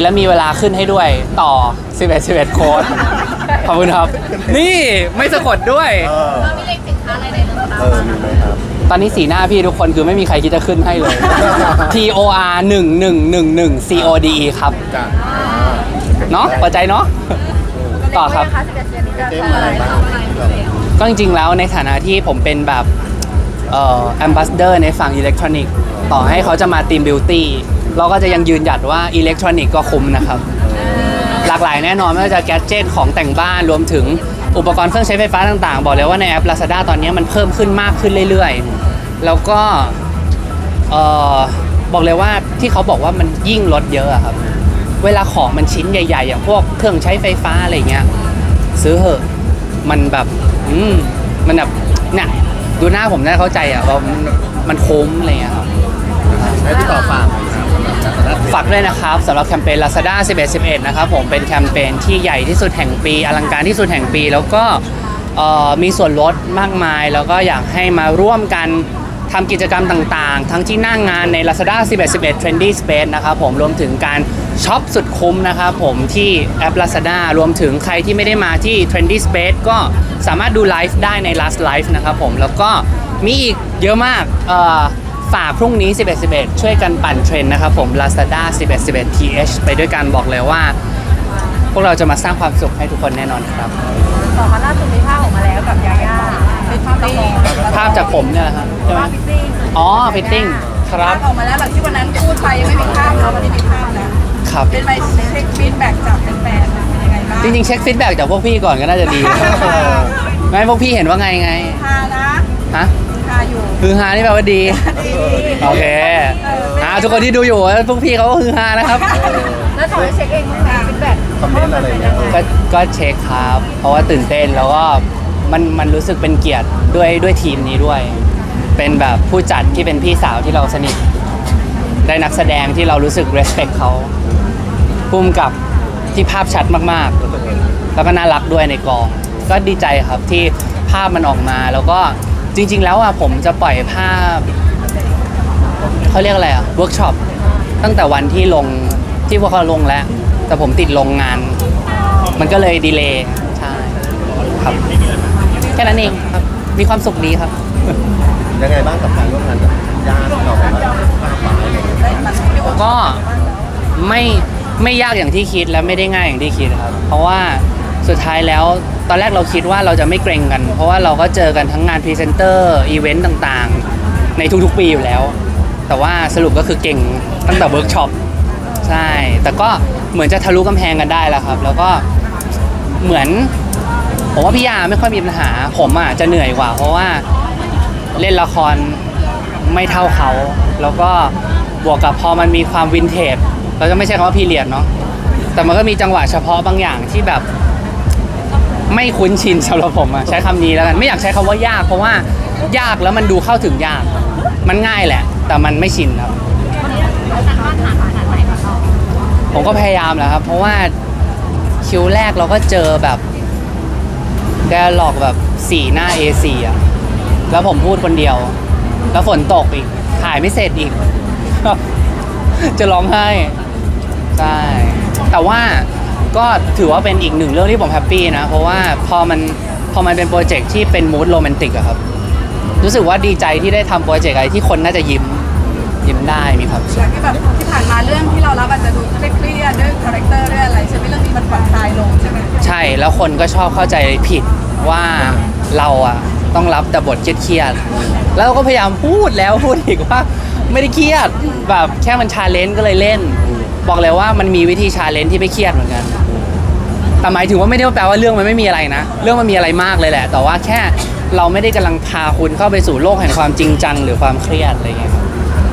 แล้วมีเวลาขึ้นให้ด้วยต่อ 11 11 โค้ดขอบคุณครับ นี่ไม่สะกดด้วย เออเรามีเลขสินค้าอะไรในรถเออมีไหมครับ ตอนนี้สีหน้าพี่ทุกคนคือไม่มีใครคิดจะขึ้นให้เลย T O R 1 1 1 1 C O D E ครับ จ้ะเนาะพอใจเนาะ ต่อครับนะคะสิบเอ็ดเดือนนี้จะทำอะไรทำอะไรพิเศษก็จริงๆ แล้วในฐานะที่ผมเป็นแบบเอ่อแอมบาสเดอร์ในฝั่งอิเล็กทรอนิกส์ต่อให้เขาจะมาทีมบิวตี้ เราก็จะยังยืนหยัดว่าอิเล็กทรอนิกส์ก็คุ้มนะครับ หลากหลายแน่นอนไม่ว่าจะแกดเจิตของแต่งบ้านรวมถึงอุปกรณ์เครื่องใช้ไฟฟ้าต่างๆ บอกเลยว่าในแอป Lazada ตอนนี้มันเพิ่มขึ้นมากขึ้นเรื่อยๆ แล้วก็บอกเลยว่าที่เขาบอกว่ามันยิ่งลดเยอะครับ เวลาของมันชิ้นใหญ่ๆอย่างพวกเครื่องใช้ไฟฟ้าอะไรเงี้ยซื้อเหอะมันแบบอืมมันแบบเนี่ยดูหน้าผมได้เข้าใจอะว่ามันมันคุ้มอะไรเงี้ยครับให้พี่ต่อฝาก ฝากด้วยนะครับสำหรับแคมเปญ Lazada 11 11 นะครับผมเป็นแคมเปญที่ใหญ่ที่สุดแห่งปี อลังการที่สุดแห่งปี แล้วก็เอ่อมีส่วนลดมากมาย แล้วก็อยากให้มาร่วมกันทำกิจกรรมต่างๆ ทั้งที่หน้างงานใน Lazada 11 11 Trendy Space นะครับผมรวมถึงการช็อปสุดคุ้มนะครับผมที่แอป Lazada รวมถึงใครที่ไม่ได้มาที่ Trendy Space ก็สามารถดูไลฟ์ได้ใน Last Live นะครับผมแล้วก็มีอีกเยอะมากเอ่อ ฝากพรุ่งนี้ 11 11 ช่วยกันปั่นเทรนด์นะครับผม Lazada 11 11 TH ไปด้วยกันบอกเลยว่า พวกเราจะมาสร้างความสุขให้ทุกคนแน่นอนครับต่อมาล่าสุดมีภาพออกมาแล้วกับยาย่าเป็นภาพละครภาพจากผมเนี่ยแหละครับใช่ไหมภาพฟิตติ้งอ๋อฟิตติ้งครัภาบพออกมาแล้วหลังที่วันนั้นพูดไปยังไม่มีภาพแล้ววันนี้มีภาพแล้วครับเป็นใบเช็คฟีดแบ็กจากแฟนๆเป็นยังไงบ้างจริงๆเช็คฟีดแบ็กจากพวกพี่ก่อนก็น่าจะดีไม่พวกพี่เห็นว่าไงไงฮานะฮะฮาอยู่ฮือฮานี่แปลว่าดี ดีโอเคอ่าทุกคนที่ดูอยู่พวกพี่เขาก็ฮือฮานะครับแล้วถอยเช็คเองมั้างไหมฟีดแบ็กคอมเมนต์อะไรเงี้ยก็ก็เช็คครับ เพราะว่าตื่นเต้นแล้วก็มันมันรู้สึกเป็นเกียรติด้วยด้วยทีมนี้ด้วย เป็นแบบผู้จัดที่เป็นพี่สาวที่เราสนิท ได้นักแสดงที่เรารู้สึก respect เขาพุ่มกับที่ภาพชัดมากๆ แล้วก็น่ารักด้วยในกอง ก็ดีใจครับที่ภาพมันออกมาแล้วก็ จริง ๆ แล้วอะผมจะปล่อยภาพเขาเรียกอะไรอะเวิร์กช็อปตั้งแต่วันที่ลงที่พวกเขาลงแล้ว แต่ผมติดลงงาน มันก็เลยดีเลย์ใช่ครับแค่นั้นเองครับมีความสุขดีครับ ยังไงบ้างกับการร่วมงานกับญาติที่เราแบบว่าภาพฟ้าอะไรเงี้ยได้มันพี่โอ๊ตก็ไม่ไม่ยากอย่างที่คิดและไม่ได้ง่ายอย่างที่คิดครับ เพราะว่าสุดท้ายแล้ว ตอนแรกเราคิดว่าเราจะไม่เกรงกัน เพราะว่าเราก็เจอกันทั้งงานพรีเซนเตอร์อีเวนต์ต่างๆ ในทุกๆปีอยู่แล้ว แต่ว่าสรุปก็คือเก่งตั้งแต่เวิร์กช็อปใช่ แต่ก็เหมือนจะทะลุกำแพงกันได้แล้วครับ แล้วก็เหมือนผมว่าพี่ยาไม่ค่อยมีปัญหา ผมอะจะเหนื่อยกว่า เพราะว่าเล่นละครไม่เท่าเขา แล้วก็บวกกับพอมันมีความวินเทจเราจะไม่ใช่คำว่าพีเรียดเนาะแต่มันก็มีจังหวะเฉพาะบางอย่างที่แบบ ไม่คุ้นชินสำหรับผมอะใช้คำนี้แล้วกันไม่อยากใช้คำว่ายาก เพราะว่ายากแล้วมันดูเข้าถึงยาก มันง่ายแหละ แต่มันไม่ชินครับ ผมก็พยายามแหละครับ เพราะว่าคิวแรกเราก็เจอแบบแดร์ลอกแบบสี่หน้า A4 อะ แล้วผมพูดคนเดียว แล้วฝนตกอีก ถ่ายไม่เสร็จอีก จะร้องไห้ ใช่ แต่ว่า ก็ถือว่าเป็นอีกหนึ่งเรื่องที่ผมแฮปปี้นะ เพราะว่าพอมันพอมันเป็นโปรเจกต์ที่เป็นมูดโรแมนติกอะครับ รู้สึกว่าดีใจที่ได้ทำโปรเจกต์อะไรที่คนน่าจะยิ้มยิ้มได้มีความสุขจากที่แบบที่ผ่านมาเรื่องที่เรารับอาจจะดูเครียดๆด้วยคาแรคเตอร์ด้วยอะไรใช่ไหมเรื่องนี้มันผ่อนคลายลงใช่ไหมใช่แล้วคนก็ชอบเข้าใจผิดว่าเราอะต้องรับแต่บทเครียดๆแล้วเราก็พยายามพูดแล้วพูดอีกว่าไม่ได้เครียดแบบแค่มันชาเลนจ์ก็เลยเล่น บอกเลยว่ามันมีวิธีชาเลนจ์ที่ไม่เครียดเหมือนกัน แต่หมายถึงว่าไม่ได้แปลว่าเรื่องมันไม่มีอะไรนะ เรื่องมันมีอะไรมากเลยแหละ แต่ว่าแค่เราไม่ได้กำลังพาคุณเข้าไปสู่โลกแห่งความจริงจังหรือความเครียดอะไรอย่างเงี้ยครับ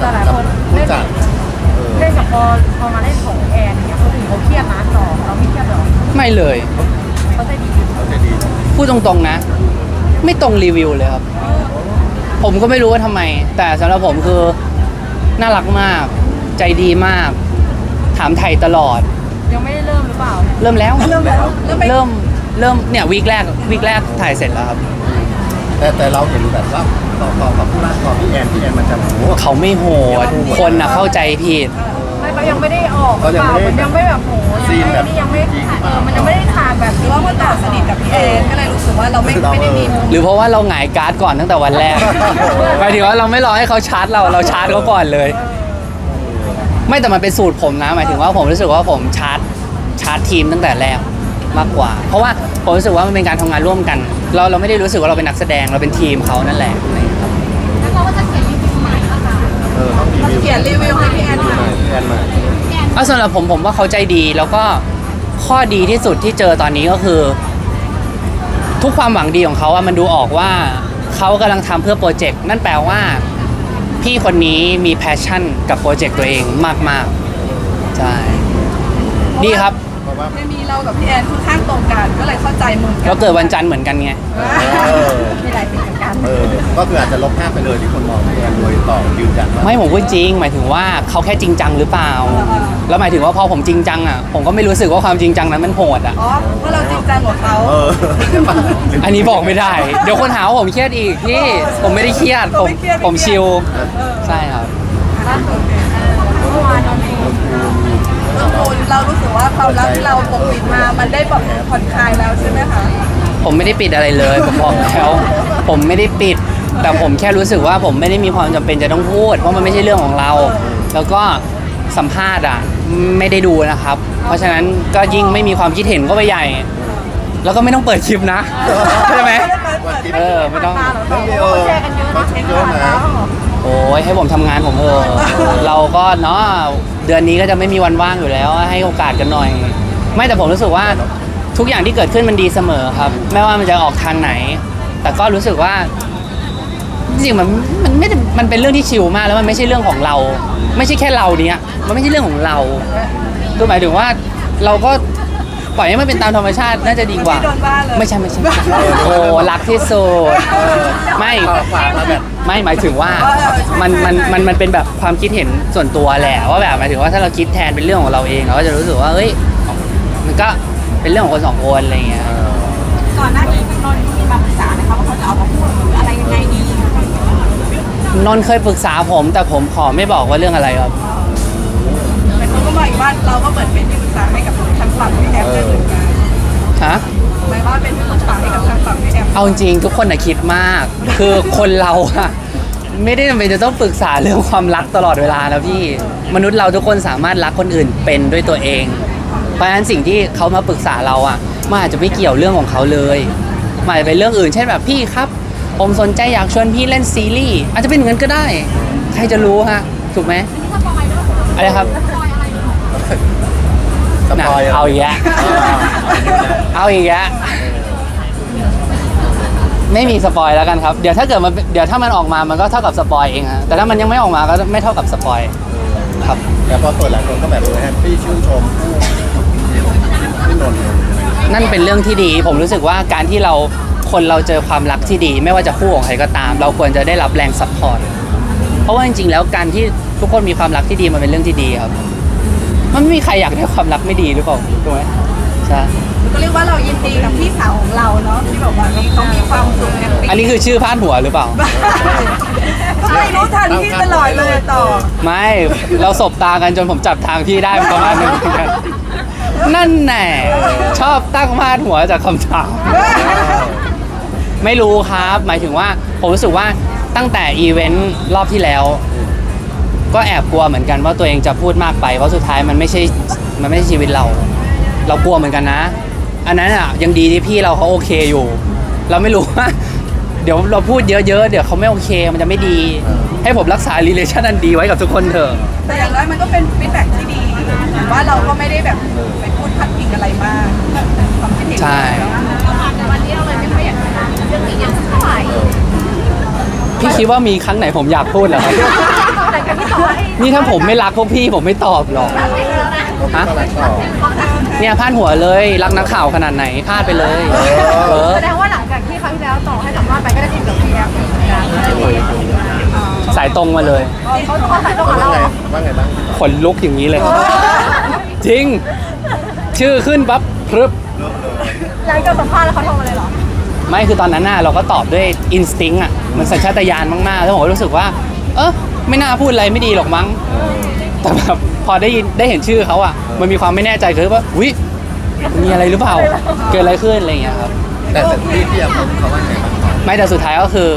แต่หลายกับคนผู้เล่นจัดเออเล่นกับพอพอมาเล่นของแอนเนี่ยคนอื่นเขาเครียดนะต่อเราไม่เครียดหรอกไม่เลยเขาใจดีเขาใจดีเนอะพูดตรงๆนะ ไม่ตรงรีวิวเลยครับ ผมก็ไม่รู้ว่าทำไม แต่สำหรับผมคือน่ารักมาก ใจดีมาก ถามไทยตลอด ยังไม่ได้เริ่มหรือเปล่า เริ่มแล้ว เริ่มแล้วเริ่มไป เริ่มเริ่มเนี่ยวีคแรกวีคแรกถ่ายเสร็จแล้วครับแต่แต่เราเห็นแบบว่าต่อต่อกับผู้รักต่อพี่แอนพี่แอนมันจะโอ้โห เขาไม่โหดคนนะเข้าใจผิด ไม่ไม่เขายังไม่ได้ออกเขายังไม่ได้มันยังไม่แบบโหซีนแบบนี่ยังไม่จริงเออมันยังไม่ได้ฉากแบบหรือว่าเพราะต่อสนิทกับพี่แอนก็เลยรู้สึกว่าเราไม่ไม่ได้มีมุมหรือเพราะว่าเราหงายการ์ดก่อนตั้งแต่วันแรกหมายถึงว่าเราไม่รอให้เขาชาร์จเราเราชาร์จเขาก่อนเลย ไม่แต่มันเป็นสูตรผมนะหมายถึงว่าผมรู้สึกว่าผมชาร์จชาร์จทีมตั้งแต่แรกมากกว่า เพราะว่าผมรู้สึกว่ามันเป็นการทำงานร่วมกัน เราเราไม่ได้รู้สึกว่าเราเป็นนักแสดงเราเป็นทีมเขานั่นแหละอะไรอย่าเงี้ยครับแล้วเขาก็จะเขียนรีวิวใหม่นะคะเออต้องรีวิวเขียนรีวิวให้พี่แอนหน่อยพี่แอนมาเอาสำหรับผมผมว่าเขาใจดีแล้วก็ข้อดีที่สุดที่เจอตอนนี้ก็คือ ทุกความหวังดีของเขาอะมันดูออกว่าเขากำลังทำเพื่อโปรเจกต์นั่นแปลว่า พี่คนนี้มีแพชชั่นกับโปรเจกต์ตัวเองมากๆใช่ดีครับ เพราะว่าไม่มีเรากับพี่แอนค่อนข้างตรงกันก็เลยเข้าใจมุมกัเราเกิดวันจันทร์เหมือนกันไง เออ มีหลายสิ่งเหมือนกันเออ ก็คืออาจจะลบภาพไปเลยที่คนมองพี่แอนโดยต่อยืนยันว่าไม่ผมพูดจริง หมายถึงว่าเขาแค่จริงจังหรือเปล่า แล้วหมายถึงว่าพอผมจริงจังอะผมก็ไม่รู้สึกว่าความจริงจังนั้นมันโหดอะ อ๋อว่าเราจริงจังกว่าเขาเอออันนี้บอกไม่ได้ เดี๋ยวคนหาว่าผมเครียดอีกพี่ผมไม่ได้เครียดผมผมชิลใช่ครับ ล่าสุดเมื่อวานตอนนี้ เออคุณเรารู้สึกว่าความรักที่เราปกปิดมามันได้แบบผ่อนคลายแล้วใช่ไหมคะผมไม่ได้ปิดอะไรเลย ผมบอกแล้วผมไม่ได้ปิด แต่ผมแค่รู้สึกว่าผมไม่ได้มีความจำเป็นจะต้องพูด เพราะมันไม่ใช่เรื่องของเรา แล้วก็สัมภาษณ์อะไม่ได้ดูนะครับ เพราะฉะนั้นก็ยิ่งไม่มีความคิดเห็นก็ไปใหญ่ แล้วก็ไม่ต้องเปิดคลิปนะใช่ไหม เออไม่ต้อง ไม่มีเออแชร์กันเยอะนะเยอะนะ โอ้ยให้ผมทำงานผมเถอะเราก็เนาะเดือนนี้ก็จะไม่มีวันว่างอยู่แล้ว ให้โอกาสกันหน่อย ไม่แต่ผมรู้สึกว่าทุกอย่างที่เกิดขึ้นมันดีเสมอครับ ไม่ว่ามันจะออกทางไหน แต่ก็รู้สึกว่า จริงๆมันมันไม่ได้มันเป็นเรื่องที่ชิลมากแล้วมันไม่ใช่เรื่องของเรา ไม่ใช่แค่เราเนี้ยมันไม่ใช่เรื่องของเราคือหมายถึงว่าเราก็ปล่อยให้มันเป็นตามธรรมชาติน่าจะดีกว่า ไม่โดนว่าเลยไม่ใช่ไม่ใช่ไม่ใช่โอ้รักที่สุดไม่ ฝากมาแบบ ไม่หมายถึงว่ามันมันมันมันเป็นแบบความคิดเห็นส่วนตัวแหละว่าแบบหมายถึงว่าถ้าเราคิดแทนเป็นเรื่องของเราเองเราก็จะรู้สึกว่าเอ้ยมันก็เป็นเรื่องของคนสองคนอะไรอย่างเงี้ยก่อนหน้านี้นนท์มีมาปรึกษาไหมคะว่าเขาจะเอามาพูดหรืออะไรยังไงดีนนท์เคยปรึกษาผม แต่ผมขอไม่บอกว่าเรื่องอะไรครับแต่เขาก็บอกอีกว่าเราก็เหมือนเป็นที่ปรึกษาให้กับทางฝั่งพี่แอมด้วยเหมือนกันฮะ หมว่าเป็นที่ปรึกให้กับทางฝั่งพี่แอมเอาจริงทุกคนอะคิดมาก คือคนเราอะไม่ได้จำเป็นจะต้องปรึกษาเรื่องความรักตลอดเวลานะพี่มนุษย์เราทุกคนสามารถรักคนอื่นเป็นด้วยตัวเอง เพราะฉะนั้นสิ่งที่เขามาปรึกษาเราอะมันอาจจะไม่เกี่ยวเรื่องของเขาเลยมันอาจจะเป็นเรื่องอื่น เช่นแบบพี่ครับ ผมสนใจอยากชวนพี่เล่นซีรีส์อาจจะเป็นอย่างนั้นก็ได้ ใครจะรู้ฮะถูกไหมอะไรครับ สปอยน่ะเอาอีกแล้วเอาอีกแล้วไม่มีสปอยแล้วกันครับ เดี๋ยวถ้าเกิดมันเดี๋ยวถ้ามันออกมามันก็เท่ากับสปอยเองฮะแต่ถ้ามันยังไม่ออกมาก็ไม่เท่ากับสปอยครับ แต่พอเปิดหลายคนก็แบบเออแฮปปี้ชื่นชมผู้พี่นนท์นั่นเป็นเรื่องที่ดี ผมรู้สึกว่าการที่เราคนเราเจอความรักที่ดี ไม่ว่าจะคู่ของใครก็ตาม เราควรจะได้รับแรงซัพพอร์ตเพราะว่าจริงๆแล้วการที่ทุกคนมีความรักที่ดีมันเป็นเรื่องที่ดีครับ มันไม่มีใครอยากได้ความรักไม่ดีหรือเปล่าถูกไหมใช่ก็เรียกว่าเรายินดีกับพี่สาวของเราเนาะที่แบบว่าเขามีความสุขแฮปปี้อันนี้คือชื่อพาดหัวหรือเปล่าไม่รู้ทันพี่ตลอดเลยต่อ ไม่เราสบตากันจนผมจับทางพี่ได้ประมาณหนึงเหมือนกันนั่นแน่ชอบตั้งมาดหัวจากคำถามไม่รู้ครับ หมายถึงว่าผมรู้สึกว่าตั้งแต่อีเวนต์รอบที่แล้ว ก็แอบกลัวเหมือนกันว่าตัวเองจะพูดมากไปเพราะสุดท้ายมันไม่ใช่มันไม่ใช่ชีวิตเรา เรากลัวเหมือนกันนะ อันนั้นอะยังดีที่พี่เราเขาโอเคอยู่ เราไม่รู้ว่าเดี๋ยวเราพูดเยอะๆเดี๋ยวเขาไม่โอเคมันจะไม่ดี ให้ผมรักษา relation อันดีไว้กับทุกคนเถอะ แต่อย่างน้อยมันก็เป็นฟีดแบ็กที่ดีถือว่าเราก็ไม่ได้แบบไปพูดพัดพิงอะไรมากความคิดเห็นใช่วันนี้เราเลยไม่ค่อยอยากจะเรื่องนี้ยังเท่าไหร่พี่คิดว่ามีครั้งไหนผมอยากพูดเหรอครับแต่กั นที่ต่อให้นี่ถ้าผมไม่รักพวกพี่ผมไม่ตอบหรอกฮะก็รักต่อเนี่ยพาดหัวเลย รักนักข่าวขนาดไหนพาดไปเลยเออแสดงว่าหลังจากที่ครั้งที่แล้วต่อให้สัมภาษณ์ไปก็ได้ติดกับพี่แอฟเหมือนกันสายตรงมาเลยเขาเขาใส่ตรงกับว่าเราไงว่าไงบ้างขนลุกอย่างนี้เลย จริง ชื่อขึ้นปั๊บพรึบหลังจากสัมภาษณ์แล้วเขาโทรมาเลยเหรอไม่คือตอนนั้นน่ะเราก็ตอบด้วยอินสติ้งอะมันสัญชาตญาณมากๆแล้วผมก็รู้สึกว่า เออ ไม่น่าพูดอะไรไม่ดีหรอกมั้ง แต่แบบพอได้ยินได้เห็นชื่อเขาอะ มันมีความไม่แน่ใจคือว่าอุ้ยมีอะไรหรือเปล่า เกิดอะไรขึ้นอะไรอย่างเงี้ยครับ แต่แต่พี่พี่เขาเขาว่าไงบ้างไม่แต่สุดท้ายก็คือ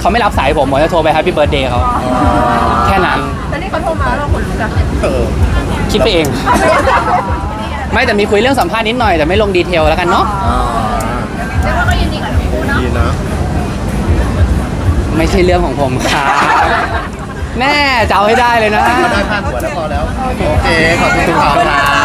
เขาไม่รับสายผมผมจะโทรไป Happy Birthday เขาแค่นั้น แต่นี่เขาโทรมาเราขนลุกอะเออคิดไปเอง ไม่แต่มีคุยเรื่องสัมภาษณ์นิดหน่อยแต่ไม่ลงดีเทลแล้วกันเนาะอ่าเรียกว่าก็ยินดีกับทั้งคู่เนาะดีนะ ไม่ใช่เรื่องของผมครับ แม่จะเอาให้ได้เลยนะ ก็ได้พาดหัวแล้วพอแล้ว โอเค ขอบคุณครับ